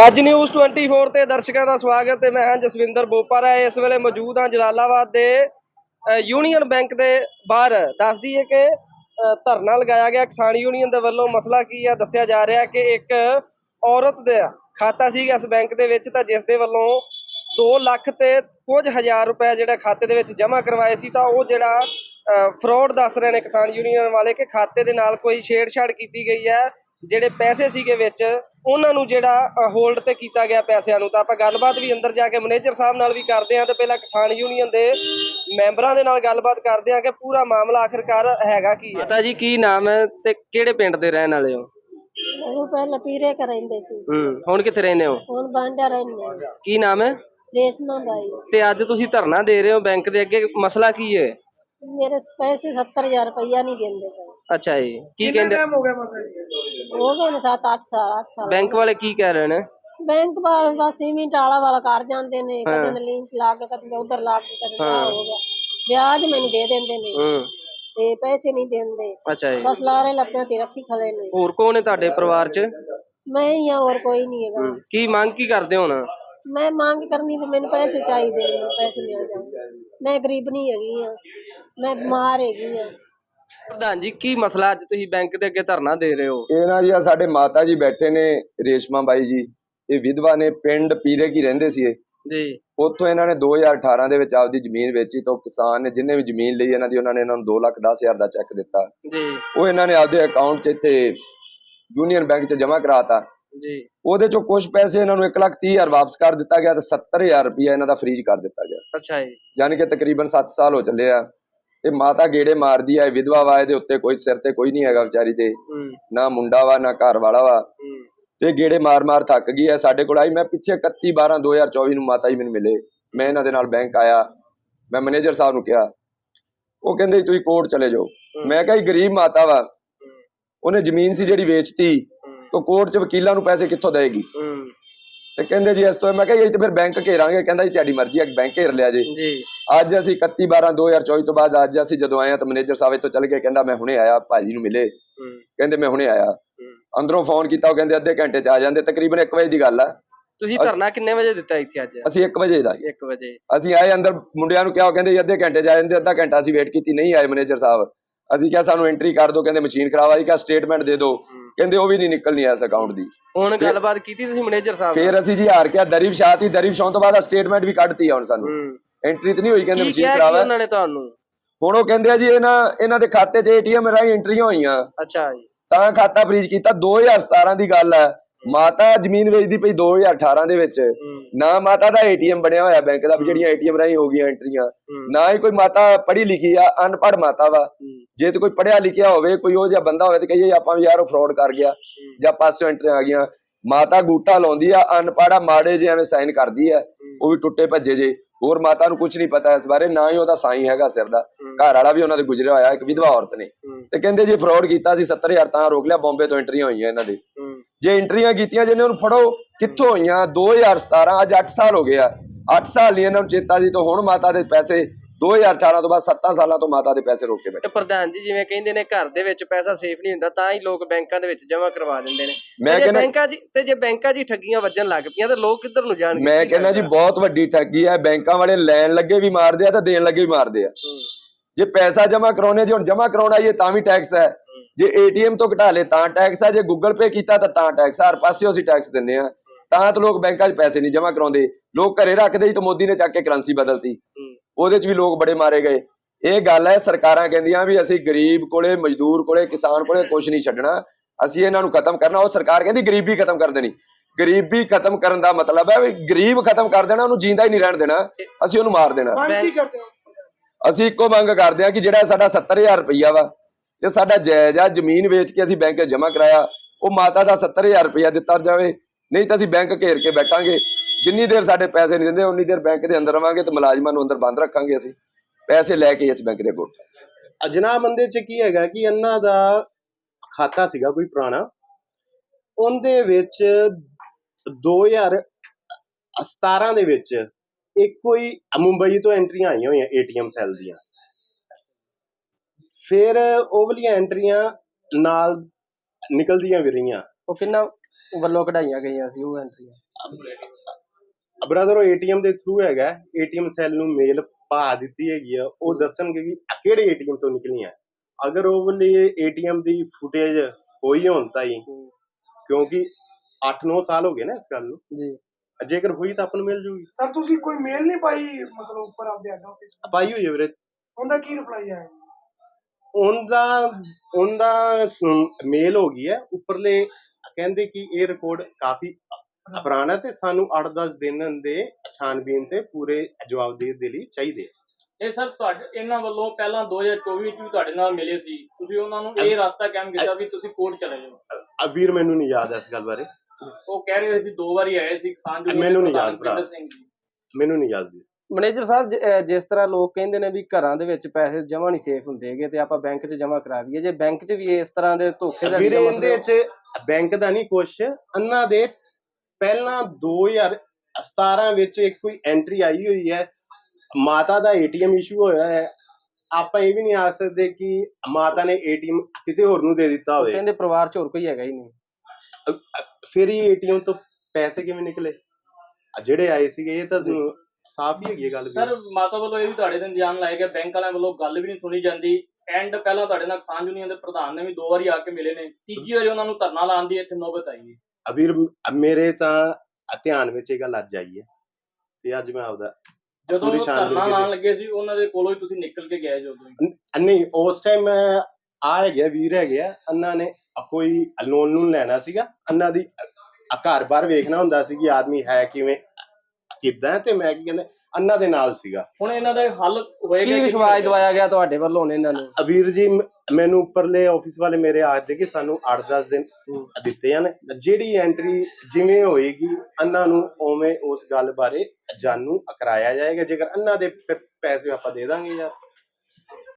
ਅੱਜ ਨਿਊਜ਼ 24 ਤੇ ਦਰਸ਼ਕਾਂ ਦਾ ਸਵਾਗਤ ਹੈ। ਮੈਂ ਹਾਂ ਜਸਵਿੰਦਰ ਬੋਪਾਰਾ। ਇਸ ਵੇਲੇ ਮੌਜੂਦ ਹਾਂ ਜਲਾਲਾਬਾਦ ਦੇ ਯੂਨੀਅਨ ਬੈਂਕ ਦੇ ਬਾਹਰ। ਦੱਸਦੀ ਹੈ ਕਿ ਧਰਨਾ ਲਗਾਇਆ ਗਿਆ। ਕਿਸਾਨ ਯੂਨੀਅਨ ਦੇ ਵੱਲੋਂ ਮਸਲਾ ਕੀ ਹੈ ਦੱਸਿਆ ਜਾ ਰਿਹਾ ਕਿ ਇੱਕ ਔਰਤ ਦਾ ਖਾਤਾ ਸੀਗਾ ਇਸ ਬੈਂਕ ਦੇ ਵਿੱਚ, ਤਾਂ ਜਿਸ ਦੇ ਵੱਲੋਂ 2 ਲੱਖ ਤੇ ਕੁਝ ਹਜ਼ਾਰ ਰੁਪਏ ਜਿਹੜਾ ਖਾਤੇ ਦੇ ਵਿੱਚ ਜਮ੍ਹਾਂ ਕਰਵਾਏ ਸੀ, ਤਾਂ ਉਹ ਜਿਹੜਾ ਫਰਾਡ ਦੱਸ ਰਹੇ ਨੇ ਕਿਸਾਨ ਯੂਨੀਅਨ ਵਾਲੇ ਕਿ ਖਾਤੇ ਦੇ ਨਾਲ ਕੋਈ ਛੇੜਛਾੜ ਕੀਤੀ ਗਈ ਹੈ। ਜਿਹੜੇ ਪੈਸੇ ਸੀਗੇ ਵਿੱਚ ਉਹਨਾਂ ਨੂੰ ਜਿਹੜਾ ਹੋਲਡ ਤੇ ਕੀਤਾ ਗਿਆ ਪੈਸਿਆਂ ਨੂੰ। ਤਾਂ ਆਪਾਂ ਗੱਲਬਾਤ ਵੀ ਅੰਦਰ ਜਾ ਕੇ ਮੈਨੇਜਰ ਸਾਹਿਬ ਨਾਲ ਵੀ ਕਰਦੇ ਹਾਂ ਤੇ ਪਹਿਲਾਂ ਕਿਸਾਨ ਯੂਨੀਅਨ ਦੇ ਮੈਂਬਰਾਂ ਦੇ ਨਾਲ ਗੱਲਬਾਤ ਕਰਦੇ ਹਾਂ ਕਿ ਪੂਰਾ ਮਾਮਲਾ ਆਖਿਰਕਾਰ ਹੈਗਾ ਕੀ ਹੈ। ਮਾਤਾ ਜੀ ਕੀ ਨਾਮ ਹੈ ਤੇ ਕਿਹੜੇ ਪਿੰਡ ਦੇ ਰਹਿਣ ਵਾਲੇ ਹੋ? ਉਹ ਪਹਿਲਾਂ ਪੀਰੇ ਕਰਾਂਦੇ ਸੀ। ਹੂੰ ਹੁਣ ਕਿੱਥੇ ਰਹਿੰਦੇ ਹੋ? ਹੁਣ ਬਾਂਡਾ ਰਹਿੰਦੇ ਕੀ ਨਾਮ ਹੈ? ਰੇਸ਼ਮਾ ਬਾਈ। ਤੇ ਅੱਜ ਤੁਸੀਂ ਧਰਨਾ ਦੇ ਰਹੇ ਹੋ ਬੈਂਕ ਦੇ ਅੱਗੇ ਮਸਲਾ ਕੀ ਹੈ? ਮੇਰੇ ਪੈਸੇ 70000 ਰੁਪਇਆ ਨਹੀਂ ਦਿੰਦੇ। ਪਏ ਅੱਛਾ ਜੀ। ਕੀ ਕਹਿੰਦੇ ਹੋ ਗਏ ਨੇ 7-8 ਸਾਲ 8 ਸਾਲ ਬੈਂਕ ਵਾਲੇ ਕੀ ਕਹਿ ਰਹੇ ਨੇ? ਬੈਂਕ ਵਾਲੇ ਬਸ ਇਵੇਂ ਟਾਲਾ ਵਾਲਾ ਕਰ ਜਾਂਦੇ ਨੇ ਕਦੇ ਲਿੰਕ ਲਾ ਕੇ ਕਦੇ ਉਧਰ ਲਾ ਕੇ ਕਦੇ ਆਹ ਹੋ ਗਿਆ। ਵਿਆਜ ਮੈਨੂੰ ਦੇ ਦਿੰਦੇ ਨੇ। ਹੂੰ। ਤੇ ਪੈਸੇ ਨਹੀਂ ਦਿੰਦੇ। ਅੱਛਾ ਜੀ। ਬਸ ਲਾਰੇ ਲੱਪਿਆਂ ਤੇ ਰੱਖੀ ਖਲੇ ਨੇ। ਹੋਰ ਕੌਣ ਹੈ ਤੁਹਾਡੇ ਪਰਿਵਾਰ 'ਚ? ਮੈਂ ਹੀ ਆ ਹੋਰ ਕੋਈ ਨਹੀਂ ਹੈਗਾ। ਹੂੰ। ਕੀ ਮੰਗ ਕੀ ਕਰਦੇ ਹੋ ਹੁਣ? ਮੈਂ ਮੰਗ ਕਰਨੀ ਤੇ ਮੈਨੂੰ ਪੈਸੇ ਚਾਹੀਦੇ ਨੇ ਪੈਸੇ ਮਿਲ ਜਾਣ। ਮੈਂ ਗਰੀਬ ਨਹੀਂ ਹੈਗੀ ਆ। ਮੈਂ ਬਿਮਾਰ ਹੈਗੀ ਆ। ਪ੍ਰਧਾਨ ਜੀ ਕੀ ਮਸਲਾ ਅੱਜ ਤੁਸੀਂ ਬੈਂਕ ਦੇ ਅੱਗੇ ਧਰਨਾ ਦੇ ਰਹੇ ਹੋ? ਇਹ ਨਾ ਜੀ ਆ ਸਾਡੇ ਮਾਤਾ ਜੀ ਬੈਠੇ ਨੇ ਰੇਸ਼ਮਾ ਬਾਈ ਜੀ। ਇਹ ਵਿਧਵਾ ਨੇ ਪਿੰਡ ਪੀਰੇ ਕੀ ਰਹਿੰਦੇ ਸੀ ਇਹ? ਜੀ। ਉੱਥੋਂ ਇਹਨਾਂ ਨੇ 2018 ਦੇ ਵਿੱਚ ਆਪਦੀ ਜ਼ਮੀਨ ਵੇਚੀ ਤੋਂ ਕਿਸਾਨ ਨੇ ਜਿੰਨੇ ਵੀ ਜ਼ਮੀਨ ਲਈ ਇਹਨਾਂ ਦੀ ਉਹਨਾਂ ਨੇ ਇਹਨਾਂ ਨੂੰ 2 ਲੱਖ 10 ਹਜ਼ਾਰ ਦਾ ਚੈੱਕ ਦਿੱਤਾ। ਜੀ। ਉਹ ਇਹਨਾਂ ਨੇ ਆਪਦੇ ਅਕਾਊਂਟ 'ਚ ਇੱਥੇ ਯੂਨੀਅਨ ਬੈਂਕ 'ਚ ਜਮ੍ਹਾਂ ਕਰਾਤਾ। ਜੀ। ਉਹਦੇ 'ਚੋਂ ਕੁਝ ਪੈਸੇ ਇਹਨਾਂ ਨੂੰ 1 ਲੱਖ 30 ਹਜ਼ਾਰ ਵਾਪਸ ਕਰ ਦਿੱਤਾ ਗਿਆ ਤੇ 70000 ਰੁਪਇਆ ਇਹਨਾਂ ਦਾ ਫ੍ਰੀਜ਼ ਕਰ ਦਿੱਤਾ ਗਿਆ। ਅੱਛਾ ਜੀ। ਯਾਨੀ ਕਿ ਤਕਰੀਬਨ 7 ਸਾਲ ਹੋ ਚੱਲੇ ਆ। ਇਹ ਮਾਤਾ ਗੇੜੇ ਮਾਰਦੀ ਆ ਇਹ ਵਿਧਵਾ ਵਾ ਇਹਦੇ ਉੱਤੇ ਕੋਈ ਸਿਰ ਤੇ ਕੋਈ ਨਹੀਂ ਹੈਗਾ ਵਿਚਾਰੀ ਤੇ ਹੂੰ। ਨਾ ਮੁੰਡਾ ਵਾ ਨਾ ਘਰ ਵਾਲਾ ਵਾ। ਤੇ ਗੇੜੇ ਮਾਰ-ਮਾਰ ਥੱਕ ਗਈ ਐ ਸਾਡੇ ਕੋਲ ਆਈ। ਮੈਂ ਪਿੱਛੇ 31 12 2024 ਨੂੰ ਮਾਤਾ ਜੀ ਮੈਨੂੰ ਮਿਲੇ। ਮੈਂ ਇਹਨਾਂ ਦੇ ਨਾਲ ਬੈਂਕ ਆਇਆ। ਮੈਂ ਮੈਨੇਜਰ ਸਾਹਿਬ ਨੂੰ ਕਿਹਾ। ਉਹ ਕਹਿੰਦੇ ਤੁਸੀਂ ਕੋਰਟ ਚਲੇ ਜਾਓ। ਮੈਂ ਕਿਹਾ ਜੀ ਗਰੀਬ ਮਾਤਾ ਵਾ। ਉਹਨੇ ਜ਼ਮੀਨ ਸੀ ਜਿਹੜੀ ਵੇਚਤੀ। ਤਾਂ ਕੋਰਟ 'ਚ ਵਕੀਲਾਂ ਨੂੰ ਪੈਸੇ ਕਿੱਥੋਂ ਦੇਗੀ ਤੇ ਕਹਿੰਦੇ ਜੀ ਇਸ ਤੋਂ ਮੈਂ ਕਿਹਾ ਜੀ ਤੇ ਫਿਰ ਬੈਂਕ ਘੇਰਾਂਗੇ। ਕਹਿੰਦਾ ਜੀ ਤੁਹਾਡੀ ਮਰਜ਼ੀ ਹੈ ਬੈਂਕ ਘੇਰ ਲਿਆ ਜੀ। ਜੀ। ਅੱਜ ਅਸੀਂ 31 12 2024 ਤੋਂ ਬਾਅਦ ਅੱਜ ਅਸੀਂ ਜਦੋਂ ਆਏ ਤਾਂ ਮੈਨੇਜਰ ਸਾਹਿਬ ਇੱਥੋਂ ਚੱਲ ਗਏ। ਕਹਿੰਦਾ ਮੈਂ ਹੁਣੇ ਆਇਆ ਭਾਜੀ ਨੂੰ ਮਿਲੇ। ਕਹਿੰਦੇ ਮੈਂ ਹੁਣੇ ਆਇਆ। ਅੰਦਰੋਂ ਫੋਨ ਕੀਤਾ ਉਹ ਕਹਿੰਦੇ ਅੱਧੇ ਘੰਟੇ 'ਚ ਆ ਜਾਂਦੇ। ਤਕਰੀਬਨ 1 ਵਜੇ ਦੀ ਗੱਲ ਆ। ਤੁਸੀਂ ਧਰਨਾ ਕਿੰਨੇ ਵਜੇ ਦਿੱਤਾ ਇੱਥੇ ਅੱਜ? ਅਸੀਂ 1 ਵਜੇ ਦਾ। 1 ਵਜੇ। ਅਸੀਂ ਆਏ ਅੰਦਰ ਮੁੰਡਿਆਂ ਨੂੰ ਕਿਹਾ ਉਹ ਕਹਿੰਦੇ ਅੱਧੇ ਘੰਟੇ 'ਚ ਆ ਜਾਂਦੇ ਅੱਧਾ ਘੰਟਾ ਅਸੀਂ ਵੇਟ ਕੀਤੀ ਨਹੀਂ ਆਏ ਮੈਨੇਜਰ ਸਾਹਿਬ। ਅਸੀਂ ਕਿਹਾ ਸਾਨੂੰ ਐਂਟਰੀ ਕਰ ਦਿਓ। ਕਹਿੰਦੇ ਮਸ਼ੀਨ ਖਰਾਬ ਆਈ ਕਿਹਾ ਸਟੇਟਮੈਂਟ ਦੇ ਦਿਓ। ਕਹਿੰਦੇ ਉਹ ਵੀ ਨਹੀਂ ਨਿਕਲਣੀ ਐਸ ਅਕਾਊਂਟ ਦੀ। ਹੁਣ ਗੱਲਬਾਤ ਕੀਤੀ ਤੁਸੀਂ ਮੈਨੇਜਰ ਸਾਹਿਬ ਨਾਲ? ਫਿਰ ਅਸੀਂ ਜੀ ਹਾਰ ਕੇ ਦਰੀ ਵਿਛਾਤੀ ਦਰੀ ਵਿਛਾਉਣ ਤੋਂ ਬਾਅਦ ਸਟੇਟਮੈਂਟ ਵੀ ਕੱਢਤੀ ਆ ਹੁਣ ਸਾਨੂੰ। ਹੂੰ। ਐਂਟਰੀ ਤੇ ਨਹੀਂ ਹੋਈ ਕਹਿੰਦੇ ਕੀ ਮਸ਼ੀਨ ਕਿਹਾ ਖਰਾਬ ਕੀ ਹੈ। ਉਹਨਾਂ ਨੇ ਤੁਹਾਨੂੰ? ਹੁਣ ਉਹ ਕਹਿੰਦੇ ਆ ਜੀ ਇਹਨਾਂ ਇਹਨਾਂ ਦੇ ਖਾਤੇ 'ਚ ਏਟੀਐਮ ਰਾਹੀਂ ਐਂਟਰੀਆਂ ਹੋਈਆਂ। ਅੱਛਾ ਜੀ। ਤਾਂ ਖਾਤਾ ਫਰੀਜ਼ ਕੀਤਾ। 2017 ਦੀ ਗੱਲ ਹੈ। ਮਾਤਾ ਜ਼ਮੀਨ ਵੇਚਦੀ ਪਈ 2018 ਦੇ ਵਿੱਚ। ਨਾ ਮਾਤਾ ਦਾ ਏਟੀਐਮ ਬਣਿਆ ਹੋਇਆ ਬੈਂਕ ਦਾ ਵੀ ਜਿਹੜੀਆਂ ਏਟੀਐਮ ਰਾਹੀਂ ਹੋ ਗਈਆਂ ਐਂਟਰੀਆਂ। ਨਾ ਹੀ ਕੋਈ ਮਾਤਾ ਪੜ੍ਹੀ ਲਿਖੀ ਆ ਅਨਪੜ੍ਹ ਮਾਤਾ ਵਾ। ਜੇ ਤੇ ਕੋਈ ਪੜਿਆ ਲਿਖਿਆ ਹੋਵੇ ਕੋਈ ਉਹ ਜਿਹਾ ਬੰਦਾ ਹੋਵੇ ਤੇ ਕਹੀਏ ਆਪਾਂ ਵੀ ਯਾਰ ਉਹ ਫਰਾਡ ਕਰ ਗਿਆ ਜਾਂ ਪਾਸੋਂ ਐਂਟਰੀਆਂ ਆ ਗਈਆਂ। ਮਾਤਾ ਗੂਟਾ ਲਾਉਂਦੀ ਆ ਅਨਪੜ੍ਹਾ ਮਾੜੇ ਜੇ ਐਵੇਂ ਸਾਈਨ ਕਰਦੀ ਆ ਉਹ ਵੀ ਟੁੱਟੇ ਭੱਜੇ ਜੇ। ਹੋਰ ਮਾਤਾ ਨੂੰ ਕੁਝ ਨਹੀਂ ਪਤਾ ਇਸ ਬਾਰੇ ਨਾ ਹੀ ਉਹਦਾ ਸਾਈਂ ਹੈਗਾ ਸਿਰ ਦਾ। ਘਰ ਵਾਲਾ ਵੀ ਉਹਨਾਂ ਦੇ ਗੁਜ਼ਰਿਆ ਹੋਇਆ ਇੱਕ ਵਿਧਵਾ ਔਰਤ ਨੇ। ਤੇ ਕਹਿੰਦੇ ਜੀ ਫਰਾਡ ਕੀਤਾ ਸੀ 70000 ਤਾਂ ਰੋਕ ਲਿਆ ਬੰਬੇ ਤੋਂ ਐਂਟਰੀਆਂ ਹੋਈਆਂ ਇਹਨਾਂ ਦੇ। ਜੇ ਐਂਟਰੀਆਂ ਕੀਤੀਆਂ ਜਿਹਨੇ ਉਹਨੂੰ ਫੜੋ ਕਿੱਥੋਂ ਹੋਈਆਂ? 2017 ਅੱਜ 8 ਸਾਲ ਹੋ ਗਿਆ 8 ਸਾਲ ਨਹੀਂ ਇਹਨਾਂ ਨੂੰ ਚੇਤਾ ਸੀ ਤਾਂ ਹੁਣ ਮਾਤਾ ਦੇ ਪੈਸੇ 2018 ਤੋਂ ਬਾਅਦ 7 ਸਾਲਾਂ ਤੋਂ ਮਾਤਾ ਦੇ ਪੈਸੇ ਰੋਕੇ ਬੈਠੇ। ਤੇ ਪ੍ਰਧਾਨ ਜੀ ਜਿਵੇਂ ਕਹਿੰਦੇ ਨੇ ਘਰ ਦੇ ਵਿੱਚ ਪੈਸਾ ਸੇਫ ਨਹੀਂ ਹੁੰਦਾ ਤਾਂ ਹੀ ਲੋਕ ਬੈਂਕਾਂ ਦੇ ਵਿੱਚ ਜਮ੍ਹਾਂ ਕਰਵਾ ਦਿੰਦੇ ਨੇ। ਮੈਂ ਜੇ ਕਹਿੰਦਾ ਬੈਂਕਾਂ 'ਚ ਤੇ ਜੇ ਬੈਂਕਾਂ ਹੀ ਠੱਗੀਆਂ ਵੱਜਣ ਲੱਗ ਪਈਆਂ ਤੇ ਲੋਕ ਕਿੱਧਰ ਨੂੰ ਜਾਣਗੇ? ਮੈਂ ਕੀ ਕਹਿੰਦਾ ਜੀ? ਬਹੁਤ ਵੱਡੀ ਠੱਗੀ ਹੈ ਬੈਂਕਾਂ ਵਾਲੇ ਲੈਣ ਲੱਗੇ ਵੀ ਮਾਰਦੇ ਆ ਤੇ ਦੇਣ ਲੱਗੇ ਵੀ ਮਾਰਦੇ ਆ। ਜੇ ਪੈਸਾ ਜਮ੍ਹਾਂ ਕਰਾਉਣੇ ਜੇ ਹੁਣ ਜਮ੍ਹਾਂ ਕਰਾਉਣ ਆਈਏ ਤਾਂ ਵੀ ਟੈਕਸ ਹੈ। ਜੇ ਏਟੀਐਮ ਤੋਂ ਘਟਾ ਲੇ ਤਾਂ ਟੈਕਸ ਹੈ ਜੇ ਗੂਗਲ ਪੇ ਕੀਤਾ ਤਾਂ ਤਾਂ ਟੈਕਸ ਹਰ ਪਾਸੇ ਅਸੀਂ ਟੈਕਸ ਦਿੰਨੇ ਆ ਤਾਂ ਤਾਂ ਲੋਕ ਬੈਂਕਾਂ 'ਚ ਪੈਸੇ ਨਹੀਂ ਜਮ੍ਹਾਂ ਕਰਾਉਂਦੇ। ਲੋਕ ਘਰੇ ਰੱਖਦੇ ਹੀ ਤਾਂ ਮੋਦੀ ਨੇ ਚੱਕ ਕੇ ਕਰੰਸੀ ਬਦਲਤੀ। ਉਹਦੇ 'ਚ ਵੀ ਲੋਕ ਬੜੇ ਮਾਰੇ ਗਏ। ਇਹ ਗੱਲ ਹੈ ਸਰਕਾਰਾਂ ਕਹਿੰਦੀਆਂ ਵੀ ਅਸੀਂ ਗਰੀਬ ਕੋਲੇ ਮਜ਼ਦੂਰ ਕੋਲੇ ਕਿਸਾਨ ਕੋਲੇ ਕੁਝ ਨਹੀਂ ਛੱਡਣਾ। ਅਸੀਂ ਇਹਨਾਂ ਨੂੰ ਖਤਮ ਕਰਨਾ। ਉਹ ਸਰਕਾਰ ਕਹਿੰਦੀ ਗਰੀਬੀ ਖਤਮ ਕਰ ਦੇਣੀ। ਗਰੀਬੀ ਖਤਮ ਕਰਨ ਦਾ ਮਤਲਬ ਹੈ ਵੀ ਗਰੀਬ ਖਤਮ ਕਰ ਦੇਣਾ ਉਹਨੂੰ ਜਿੰਦਾ ਹੀ ਨਹੀਂ ਰਹਿਣ ਦੇਣਾ। ਅਸੀਂ ਉਹਨੂੰ ਮਾਰ ਦੇਣਾ। ਅਸੀਂ ਇੱਕੋ ਮੰਗ ਕਰਦੇ ਹਾਂ ਕਿ ਜਿਹੜਾ ਸਾਡਾ 70000 ਰੁਪਈਆ ਵਾ ਇਹ ਸਾਡਾ ਜਾਇਜ਼ ਆ, ਜ਼ਮੀਨ ਵੇਚ ਕੇ ਅਸੀਂ ਬੈਂਕ 'ਚ ਜਮ੍ਹਾਂ ਕਰਾਇਆ। ਉਹ ਮਾਤਾ ਦਾ 70000 ਰੁਪਇਆ ਦਿੱਤਾ ਜਾਵੇ, ਨਹੀਂ ਤਾਂ ਅਸੀਂ ਬੈਂਕ ਘੇਰ ਕੇ ਬੈਠਾਂਗੇ। ਜਿੰਨੀ ਦੇਰ ਸਾਡੇ ਪੈਸੇ ਨਹੀਂ ਦਿੰਦੇ, ਉਨੀ ਦੇਰ ਬੈਂਕ ਦੇ ਅੰਦਰ ਰਵਾਂਗੇ ਤੇ ਮੁਲਾਜ਼ਮਾਂ ਨੂੰ ਅੰਦਰ ਬੰਦ ਰੱਖਾਂਗੇ ਅਸੀਂ। ਪੈਸੇ ਲੈ ਕੇ ਇਸ ਬੈਂਕ ਦੇ ਕੋਲ। ਅਜਨਾ ਬੰਦੇ ਚ ਕੀ ਹੈਗਾ ਕਿ ਇਹਨਾਂ ਦਾ ਖਾਤਾ ਸੀਗਾ ਕੋਈ ਪੁਰਾਣਾ। ਉਹਦੇ ਵਿੱਚ 2017 ਦੇ ਵਿੱਚ ਇੱਕੋ ਹੀ ਮੁੰਬਈ ਤੋਂ ਐਂਟਰੀਆਂ ਆਈਆਂ ਹੋਈਆਂ ਏਟੀਐਮ ਸੈੱਲ ਦੀਆਂ। ਫਿਰ ਉਹ ਵਾਲੀਆਂ ਐਂਟਰੀਆਂ ਨਾਲ ਨਿਕਲਦੀਆਂ ਵੀ ਰਹੀਆਂ। ਉਹ ਕਿੰਨਾ ਵੱਲੋਂ ਕਢਾਈਆਂ ਗਈਆਂ ਸੀ ਉਹ ਐਂਟਰੀਆਂ? ਬ੍ਰਦਰ ਉਹ ਏਟੀਐਮ ਦੇ ਥਰੂ ਹੈਗਾ। ਏਟੀਐਮ ਸੈੱਲ ਨੂੰ ਮੇਲ ਪਾ ਦਿੱਤੀ ਹੈਗੀ ਆ। ਉਹ ਦੱਸਣਗੇ ਕਿ ਕਿਹੜੇ ਏਟੀਐਮ ਤੋਂ ਨਿਕਲੀਆਂ। ਅਗਰ ਉਹ ਵਾਲੀ ਏਟੀਐਮ ਦੀ ਫੁਟੇਜ ਹੋਈ ਹੋਣ ਤਾਂ ਹੀ। ਕਿਉਂਕਿ 8-9 ਸਾਲ ਹੋ ਗਏ ਨਾ ਇਸ ਗੱਲ ਨੂੰ। ਜੀ। ਜੇਕਰ ਹੋਈ ਤਾਂ ਆਪਾਂ ਨੂੰ ਮਿਲ ਜੂਗੀ। ਸਰ ਤੁਸੀਂ ਕੋਈ ਮੇਲ ਨਹੀਂ ਪਾਈ ਮਤਲਬ ਉੱਪਰ ਆਪਦੇ ਹੈਡ ਆਫਿਸ ਪਾਈ ਹੋਈ ਹੈ ਵੀਰੇ। ਉਹਦਾ ਕੀ ਰਿਪਲਾਈ ਆਇਆ? ਉਹਦਾ ਉਹਦਾ ਮੇਲ ਹੋ ਗਈ ਹੈ। ਉੱਪਰਲੇ ਕਹਿੰਦੇ ਕਿ ਇਹ ਰਿਕਾਰਡ ਕਾਫੀ ਪੁਰਾਣਾ ਤੇ ਸਾਨੂੰ 8-10 ਦਿਨ ਦੇ ਛਾਨਬੀਨ ਤੇ ਪੂਰੇ ਜਵਾਬਦੇਹੀ ਦੇ ਲਈ ਚਾਹੀਦੇ ਆ। ਇਹ ਸਰ ਤੁਹਾਡੇ ਇਹਨਾਂ ਵੱਲੋਂ ਪਹਿਲਾਂ 2024 ਵਿੱਚ ਵੀ ਤੁਹਾਡੇ ਨਾਲ ਮਿਲੇ ਸੀ। ਤੁਸੀਂ ਉਹਨਾਂ ਨੂੰ ਇਹ ਰਸਤਾ ਕਾਇਮ ਕੀਤਾ ਵੀ ਤੁਸੀਂ ਕੋਰਟ ਚਲੇ ਜਾਓ। ਅ ਵੀਰ ਮੈਨੂੰ ਨਹੀਂ ਯਾਦ ਇਸ ਗੱਲ ਬਾਰੇ। ਉਹ ਕਹਿ ਰਹੇ ਸੀ ਦੋ ਵਾਰੀ ਆਏ ਸੀ ਕਿਸਾਨ ਯੂਨੀਅਨ ਮੈਨੂੰ ਨਹੀਂ ਯਾਦ ਭਰਾ। ਜੀ। ਮੈਨੂੰ ਨਹੀਂ ਯਾਦ ਮੈਨੇਜਰ ਸਾਹਿਬ ਜ- ਜਿਸ ਤਰ੍ਹਾਂ ਲੋਕ ਕਹਿੰਦੇ ਨੇ ਵੀ ਘਰਾਂ ਦੇ ਵਿੱਚ ਪੈਸੇ ਜਮਾ ਨਹੀਂ ਸੇਫ ਹੁੰਦੇਗੇ ਤੇ ਆਪਾਂ ਬੈਂਕ 'ਚ ਜਮਾ ਕਰਾ ਦਈਏ ਜੇ ਬੈਂਕ 'ਚ ਵੀ ਇਸ ਤਰ੍ਹਾਂ ਦੇ ਵੀਰੇ ਦਾ ਇਹਦੇ ਮਸਲਾ ਚ ਬੈਂਕ ਦਾ ਨਹੀਂ ਕੁਛ ਅੰਨਾ ਦੇ ਪਹਿਲਾਂ 2017 ਵਿੱਚ ਇੱਕ ਕੋਈ ਐਂਟਰੀ ਆਈ ਹੋਈ ਹੈ ਮਾਤਾ ਦਾ ਏਟੀਐਮ ਇਸ਼ੂ ਹੋਇਆ ਹੈ। ਆਪਾਂ ਇਹ ਵੀ ਨਹੀਂ ਆ ਸਕਦੇ ਕਿ ਮਾਤਾ ਨੇ ਏਟੀਐਮ ਕਿਸੇ ਹੋਰ ਨੂੰ ਦੇ ਦਿੱਤਾ ਹੋਵੇ। ਕਹਿੰਦੇ ਪਰਿਵਾਰ 'ਚ ਹੋਰ ਕੋਈ ਹੈਗਾ ਹੀ ਨਹੀਂ। ਫਿਰ ਇਹ ਏਟੀਐਮ ਤੋਂ ਪੈਸੇ ਕਿਵੇਂ ਨਿਕਲੇ? ਆ ਜਿਹੜੇ ਆਏ ਸੀਗੇ ਇਹ ਤਾਂ ਸਾਫ਼ ਹੀ ਹੈਗੀ ਇਹ ਗੱਲ ਵੀ। ਸਰ ਮਾਤਾ ਵੱਲੋਂ ਇਹ ਵੀ ਤੁਹਾਡੇ ਤੇ ਇਲਜ਼ਾਮ ਲਾਇਆ ਗਿਆ ਬੈਂਕ ਵਾਲਿਆਂ ਵੱਲੋਂ ਗੱਲ ਵੀ ਨਹੀਂ ਸੁਣੀ ਜਾਂਦੀ। ਐਂਡ ਪਹਿਲਾਂ ਤੁਹਾਡੇ ਨਾਲ ਕਿਸਾਨ ਯੂਨੀਅਨ ਦੇ ਪ੍ਰਧਾਨ ਨੇ ਵੀ ਦੋ ਵਾਰੀ ਆ ਕੇ ਮਿਲੇ ਨੇ। ਤੀਜੀ ਵਾਰੀ ਉਹਨਾਂ ਨੂੰ ਧਰਨਾ ਲਾਉਣ ਦੀ ਇੱਥੇ ਨੌਬਤ ਆਈ ਹੈ। ਅਵੀਰ ਮੇਰੇ ਤਾਂ ਧਿਆਨ ਵਿੱਚ ਇਹ ਗੱਲ ਅੱਜ ਆਈ ਹੈ। ਤੇ ਅੱਜ ਮੈਂ ਆਪਦਾ ਜਦੋਂ ਧਰਨਾ ਲਾਉਣ ਲੱਗੇ ਸੀ ਉਹਨਾਂ ਦੇ ਕੋਲੋਂ ਹੀ ਤੁਸੀਂ ਨਿਕਲ ਕੇ ਗਏ ਜੋ ਉਦੋਂ ਹੀ। ਨ- ਨਹੀਂ ਉਸ ਟਾਈਮ ਆ ਹੈਗਾ ਵੀਰ ਹੈਗੇ ਆ ਅੰਨਾ ਨੇ ਕੋਈ ਲੋਨ ਨੂੰ ਲੈਣਾ ਸੀਗਾ। ਅੰਨਾ ਦੀ ਅ- ਘਰ ਬਾਰ ਵੇਖਣਾ ਹੁੰਦਾ ਸੀ ਕਿ ਆਦਮੀ ਹੈ ਕਿਵੇਂ। ਕਿੱਦਾਂ ਤੇ ਮੈਂ ਕੀ ਕਹਿੰਦੇ ਅੰਨਾ ਦੇ ਨਾਲ ਸੀਗਾ। ਹੁਣ ਇਹਨਾਂ ਦਾ ਹੱਲ ਹੋਏਗਾ ਕੀ ਵਿਸ਼ਵਾਸ? ਦਵਾਇਆ ਗਿਆ ਤੁਹਾਡੇ ਵੱਲੋਂ ਇਹਨਾਂ ਨੂੰ? ਅਵੀਰ ਜੀ ਮੈਨੂੰ ਉੱਪਰਲੇ ਆਫਿਸ ਵਾਲੇ ਮੇਰੇ ਆਖਦੇ ਕਿ ਸਾਨੂੰ 8-10 ਦਿਨ ਦਿੱਤੇ ਹਨ ਜਿਹੜੀ ਐਂਟਰੀ ਜਿਵੇਂ ਹੋਏਗੀ ਅੰਨਾ ਨੂੰ ਉਵੇਂ ਉਸ ਗੱਲ ਬਾਰੇ ਜਾਣੂ ਕਰਾਇਆ ਜਾਏਗਾ। ਜੇਕਰ ਅੰਨਾ ਦੇ ਪੈਸੇ ਆਪਾਂ ਦੇ ਦਾਂਗੇ ਯਾਰ।